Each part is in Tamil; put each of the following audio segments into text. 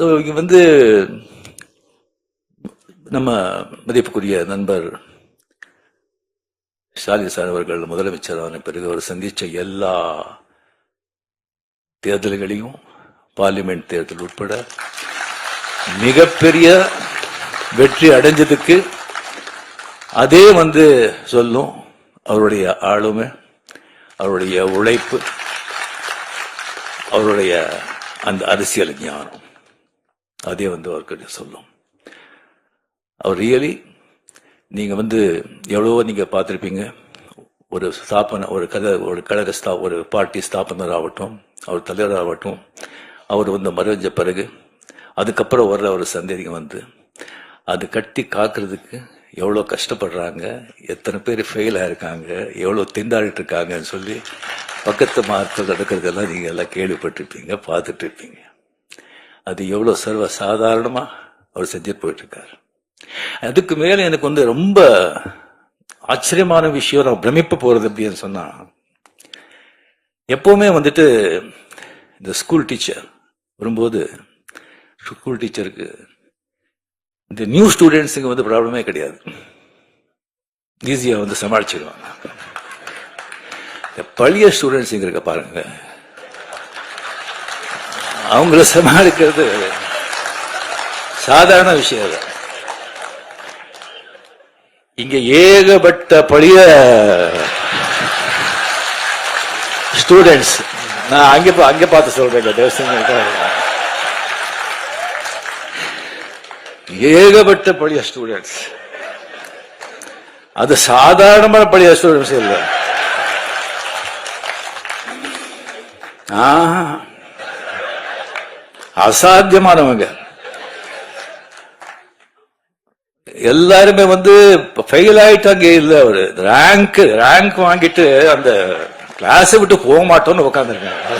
So, இங்க வந்து நம்ம மதிப்புக்குரிய நண்பர் ஸ்டாலின் சார் அவர்கள் முதலமைச்சரான பிறகு அவர் சந்திச்ச எல்லா தேர்தல்களையும் பார்லிமெண்ட் தேர்தல் உட்பட மிகப்பெரிய வெற்றி அடைஞ்சதுக்கு அதே வந்து சொல்லும் அவருடைய ஆளுமை அவருடைய உழைப்பு அவருடைய அந்த அரசியல் ஞானம். அதே வந்து அவர்கிட்ட சொல்லும். அவர் ரியலி நீங்கள் வந்து எவ்வளவோ நீங்கள் பார்த்துருப்பீங்க. ஒரு ஸ்தாபன ஒரு கதை ஒரு கழக ஸ்தா ஒரு பார்ட்டி ஸ்தாபனர் ஆகட்டும் அவர் தலைவர் ஆகட்டும் அவர் வந்து மறைஞ்ச பிறகு அதுக்கப்புறம் வர்ற ஒரு சந்ததிங்க வந்து அது கட்டி காக்கிறதுக்கு எவ்வளோ கஷ்டப்படுறாங்க எத்தனை பேர் ஃபெயில் ஆயிருக்காங்க எவ்வளோ திண்டாடிட்டு இருக்காங்கன்னு சொல்லி பக்கத்து மார்க்கள் நடக்கிறதெல்லாம் நீங்கள் எல்லாம் கேள்விப்பட்டிருப்பீங்க பார்த்துட்டு இருப்பீங்க. அது எவ்வளோ சர்வ சாதாரணமா அவர் செஞ்சுட்டு போயிட்டு இருக்காரு அதுக்கு மேல எனக்கு வந்து ரொம்ப ஆச்சரியமான விஷயம் நான் பிரமிப்பு போறது அப்படின்னு சொன்னா எப்பவுமே வந்துட்டு இந்த ஸ்கூல் டீச்சர் வரும்போது ஸ்கூல் டீச்சருக்கு இந்த நியூ ஸ்டூடெண்ட்ஸுக்கு வந்து ப்ராப்ளமே கிடையாது. ஈஸியா வந்து சமாளிச்சிடுவாங்க. இந்த பழைய ஸ்டூடெண்ட்ஸ் இங்க இருக்க பாருங்க. அவங்கள சமாளிக்கிறது சாதாரண விஷயம் இல்லை இங்க ஏகப்பட்ட பழைய ஸ்டூடெண்ட்ஸ் நான் அங்க பா- அங்க பார்த்து சொல்றேன் இந்த ஏகப்பட்ட பழைய ஸ்டூடெண்ட்ஸ் அது சாதாரணமான பழைய ஸ்டூடெண்ட்ஸ் இல்லை. ஆஹ். அசாத்தியமானவங்க. எல்லாருமே வந்து ஃபெயில் ஆயிட்டாங்க இல்ல ஒரு ரேங்க் ரேங்க் வாங்கிட்டு அந்த கிளாஸ் விட்டு போக மாட்டோம்னு உட்காந்துருக்காங்க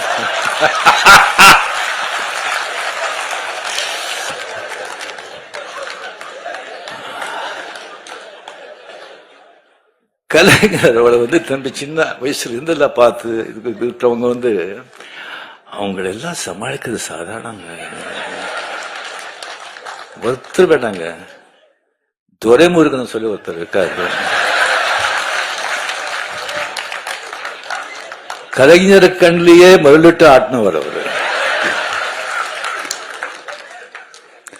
கலைஞர் அவளை வந்து தம்பி சின்ன வயசுல இருந்தெல்லாம் பார்த்து இதுக்கு இருக்கிறவங்க வந்து அவங்கள எல்லாம் சமாளிக்கிறது சாதாரணங்க. ஒருத்தர் வேண்டாங்க துரைமுருகன் சொல்லி ஒருத்தர் இருக்காரு. கலைஞர் கண்லேயே மருளிட்டு ஆட்டினவர் அவர்.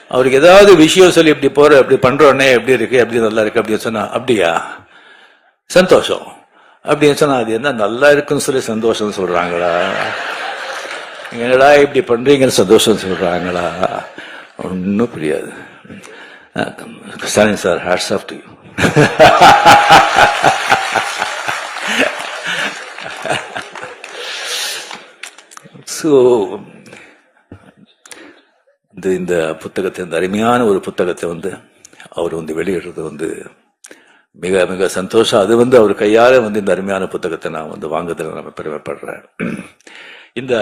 அவருக்கு ஏதாவது விஷயம் சொல்லி இப்படி போற இப்படி பண்றோன்னே எப்படி இருக்கு எப்படி நல்லா இருக்கு அப்படின்னு சொன்னா அப்படியா? சந்தோஷம். அப்படின்னு சொன்னா அது என்ன நல்லா இருக்குன்னு சொல்லி சந்தோஷம் சொல்றாங்களா? என்னடா இப்படி பண்றீங்கன்னு சந்தோஷம் சொல்றாங்களா? ஒன்றும் புரியாது. Stalin sir hats off to so இந்த இந்த புத்தகத்தை இந்த அருமையான ஒரு புத்தகத்தை வந்து அவர் வந்து வெளியிடுறது வந்து மிக மிக சந்தோஷம். அது வந்து அவர் கையால் வந்து இந்த அருமையான புத்தகத்தை நான் வந்து வாங்குறதுல நம்ம பெருமைப்படுறேன். இந்த